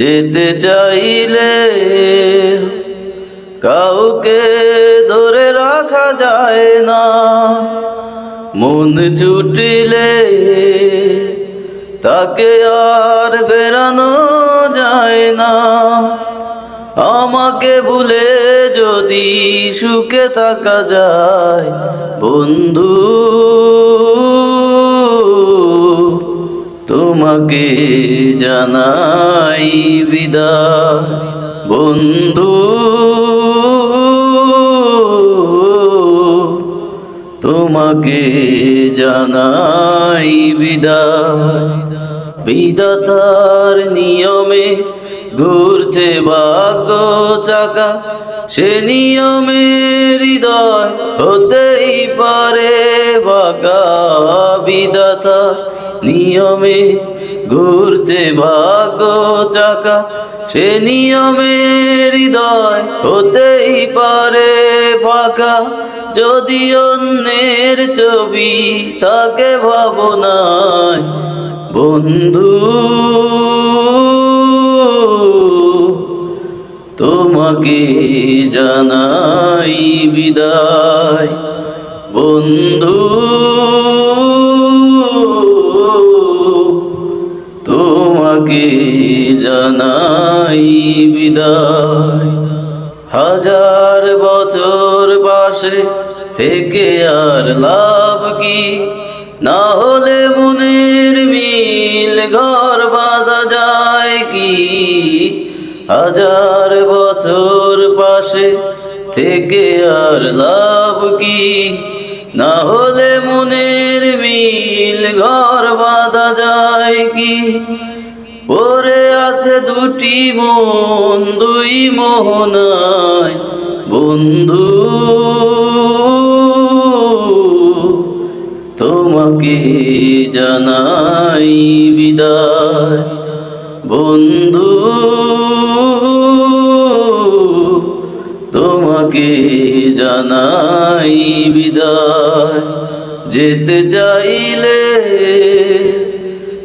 যেতে চাইলে কাউকে ধরে রাখা যায় না। মন ছুটিলে তাকে আর বেরানো যায় না। আমাকে ভুলে যদি সুখে থাকা যায়, বন্ধু। তোমাকে জানাই বিদায় বন্ধু, তোমাকে জানাই বিদায় বিদাতার নিয়মে ঘুরছে ভাগ্য চাকা। সে নিয়মে হৃদয় হতেই পারে বাঁকা। বিদাতার নিয়মে ঘুরছে ভাগ্য চাকা সে নিয়মে হৃদয় হতেই পারে ফাঁকা। যদি অন্যের ছবি তাকে ভাবনায়, বন্ধু, তোমাকে জানাই বিদায়। বন্ধু তোমাকে জানাই বিদায়। হাজার বছর বাসে থেকে আর লাভ কি? না হলে মনের মিল ঘর বাঁধা যায় কি? হাজার বছর পাশে থেকে আর লাভ কি? না হলে মনের মিল ঘর বাঁধা যায় কি? আছে দুটি মন, দুই মোহনায়। বন্ধু, তোমাকে জানাই বিদায়। বন্ধু, তোমাকে জানাই বিদায়। যেতে চাইলে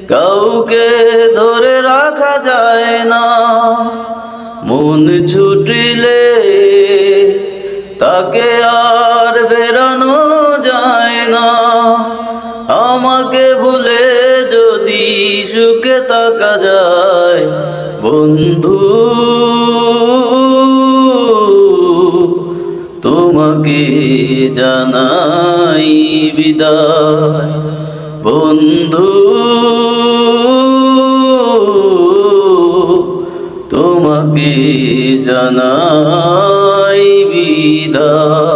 কাউকে ধরে রাখা যায় না। মন ছুটিলে তাকে আর বেরানো যায় না। আমাকে ভুলে যদি সুখে থাকা যায়, বন্ধু, তোমাকে জানাই বিদায়। বন্ধু জানাই বিদায়।